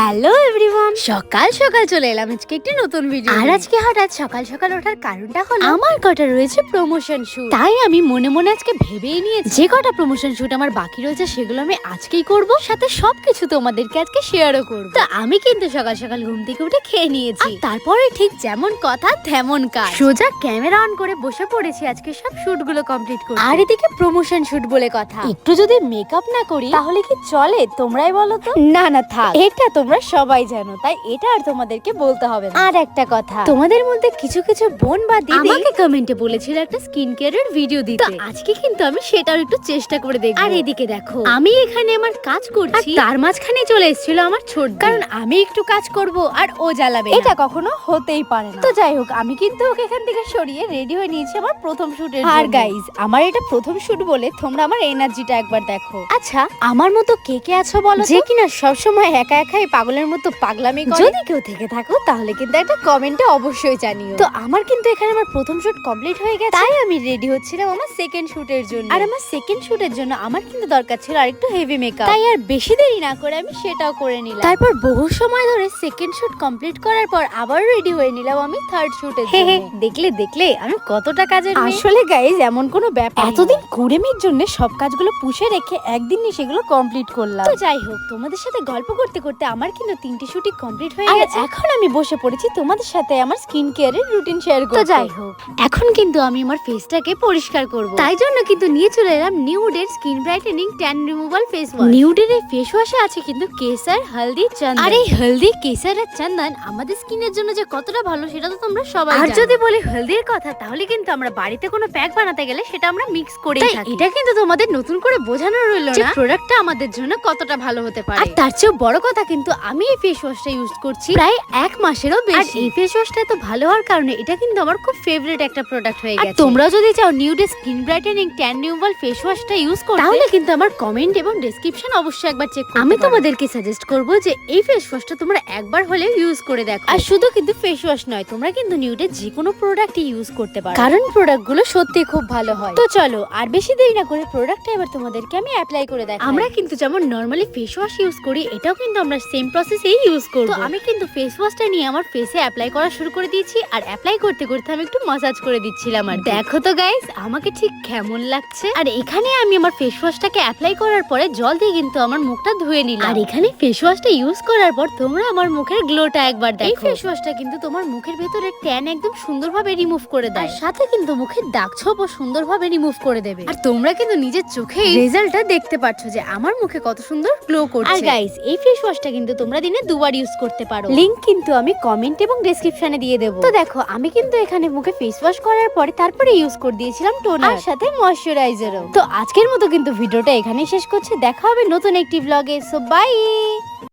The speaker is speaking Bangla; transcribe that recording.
হ্যালো এভরিওয়ান সকাল সকাল চলে এলাম আজকে একটি নতুন ভিডিও আর আজকে হঠাৎ সকাল সকাল ওঠার কারণটা হলো আমার কটা রয়েছে প্রমোশন শুট তাই আমি মনে মনে আজকে ভেবেই নিয়েছি। যে কটা প্রমোশন শুট আমার বাকি রয়েছে সেগুলো আমি আজকেই করব সাথে সবকিছু তোমাদেরকে আজকে শেয়ারও করব। তো আমি কিন্তু সকাল সকাল ঘুম থেকে উঠে খেয়ে নিয়েছি। তারপরে ঠিক যেমন কথা তেমন কাজ। সোজা ক্যামেরা অন করে বসে পড়েছি আজকে সব শুটগুলো কমপ্লিট করে আর এদিকে প্রমোশন শুট বলে কথা। একটু যদি মেকআপ না করি তাহলে কি চলে তোমরাই বলো তো? না না থাক। এটা তোমরা সবাই জানো তাই এটা আর তোমাদেরকে বলতে হবে না। আর একটা কথা তোমাদের মধ্যে কিছু কিছু বোন বা দিদি আমাকে কমেন্টে বলেছিল একটা স্কিন কেয়ারের ভিডিও দিতে। তো আজকে কিন্তু আমি সেটাও একটু চেষ্টা করে দেখব। আর এদিকে দেখো আমি এখানে আমার কাজ করছি। তার মাঝখানে চলে এসেছিল আমার ছোট কারণ আমি একটু কাজ করব আর ও জ্বালাবে এটা কখনো হতেই পারে না। তো যাই হোক আমি কিন্তু ওকে এখান থেকে সরিয়ে রেডি হয়ে নিয়েছি আমার প্রথম শুটের আর গাইজ আমার এটা প্রথম শুট বলে তোমরা আমার এনার্জিটা একবার দেখো। আচ্ছা আমার মতো কে কে আছো বলো যে কিনা সবসময় একা একাই পাগলের মতো পাগলামি করে? যদি কেউ থেকে থাকো তাহলে কিন্তু একটা কমেন্টে অবশ্যই জানিও। তো আমার কিন্তু এখানে আমার প্রথম শুট কমপ্লিট হয়ে গেছে। তাই আমি রেডি হচ্ছিলাম আমার সেকেন্ড শুটের জন্য। আর আমার সেকেন্ড শুটের জন্য আমার কিন্তু দরকার ছিল আরেকটু হেভি মেকআপ তাই আর বেশি দেরি না করে আমি সেটাও করে নিলাম। তারপর বহু সময় ধরে সেকেন্ড শুট কমপ্লিট করার পর আবার রেডি হয়ে নিলাম আমি থার্ড শুটের জন্য। দেখলে দেখলে আমি কতটা কাজের আসলে গাইজ এমন কোনো ব্যাপার এতদিন কুড়েমির জন্য সব কাজগুলো পুষে রেখে একদিনই সেগুলো কমপ্লিট করলাম। তো যাই হোক তোমাদের সাথে গল্প করতে করতে আমার কিন্তু তিনটি শুটিং কমপ্লিট হয়ে গেছে। এখন আমি বসে পড়েছি তোমাদের সাথে আমার স্কিন কেয়ারের রুটিন শেয়ার করতে। তো যাই হোক এখন কিন্তু আমি আমার ফেসটাকে পরিষ্কার করব। তাই জন্য কিন্তু নিয়ে চলে এলাম নিউডের skin brightening tan removal face wash. নিউডের এই ফেস ওয়াশে আছে কিন্তু কেসার হলদি চন্দন। আর এই হলদি কেসার আর চন্দন আমাদের স্কিনের জন্য যে কতটা ভালো সেটা তো তোমরা সবাই আর যদি বলি হলদির কথা তাহলে কিন্তু আমরা বাড়িতে কোনো প্যাক বানাতে গেলে সেটা আমরা মিক্স করে থাকি। এটা কিন্তু তোমাদের নতুন করে বোঝানো রইল না প্রোডাক্টটা আমাদের জন্য কতটা ভালো হতে পারে। আর তার চেয়েও বড় কথা কিন্তু আমি এই ফেস ওয়াশটা ইউজ করছি প্রায় এক মাসেরও বেশি। আর এই ফেস ওয়াশটা এত ভালো হওয়ার কারণে এটা কিন্তু আমার খুব ফেভারিট একটা প্রোডাক্ট হয়ে গেছে। তোমরা যদি চাও নিউডে skin brightening tan removal face ওয়াশটা use করতে তাহলে কিন্তু আমার কমেন্ট এবং ডেসক্রিপশন অবশ্যই একবার চেক আমি তোমাদেরকে সাজেস্ট করব যে এই ফেস ওয়াশটা তোমরা একবার হলেও ইউজ করে দেখো। আর শুধু কিন্তু ফেস ওয়াশ নয় তোমরা কিন্তু নিউডে যে কোনো প্রোডাক্টই ইউজ করতে পারো। কারণ প্রোডাক্টগুলো সত্যি খুব ভালো হয়। তো চলো আর বেশি দেরি না করে প্রোডাক্টটা এবার তোমাদেরকে আমি অ্যাপ্লাই করে দেখাই। আমরা কিন্তু যেমন নর্মালি ফেস ওয়াশ ইউজ করি এটাও কিন্তু আমরা সেম প্রসেসেই ইউজ করব তো আমি কিন্তু ফেস ওয়াশটা নিয়ে আমার ফেসে অ্যাপ্লাই করা শুরু করে দিয়েছি আর অ্যাপ্লাই করতে করতে আমি একটু মাসাজ করে দিচ্ছিলাম আর দেখো তো গাইস আমাকে ঠিক কেমন লাগছে। আর এখানে আমি আমার ফেস ওয়াশটাকে অ্যাপ্লাই করার পরে জল দিয়ে কিন্তু আমার মুখটা ধুয়ে নিলাম। আর এখানে ফেস ওয়াশটা ইউজ করার পর তোমরা আমার মুখের গ্লোটা একবার দেখো। এই ফেস ওয়াশটা কিন্তু তোমার মুখের ভেতরে ট্যান একদম সুন্দরভাবে রিমুভ করে দেয়। আর সাথে কিন্তু মুখের দাগ ছোপও সুন্দরভাবে রিমুভ করে দেবে। আর তোমরা কিন্তু নিজের চোখে রেজাল্টটা দেখতে পাচ্ছ যে আমার মুখে কত সুন্দর গ্লো করছে। আর গাইস এই ফেস ওয়াশটা কিন্তু তোমরা দিনে দুবার ইউজ করতে পারো। লিংক কিন্তু আমি কমেন্ট এবং ডেসক্রিপশনে দিয়ে দেবো। তো দেখো আমি কিন্তু এখানে মুখে ফেস ওয়াশ করার পরে তারপরে ইউজ করে দিয়েছিলাম টোনার সাথে ময়শ্চারাইজারও তো আজকের মতো কিন্তু ভিডিওটা এখানেই শেষ করছি। দেখা হবে নতুন একটি ব্লগে সো বাই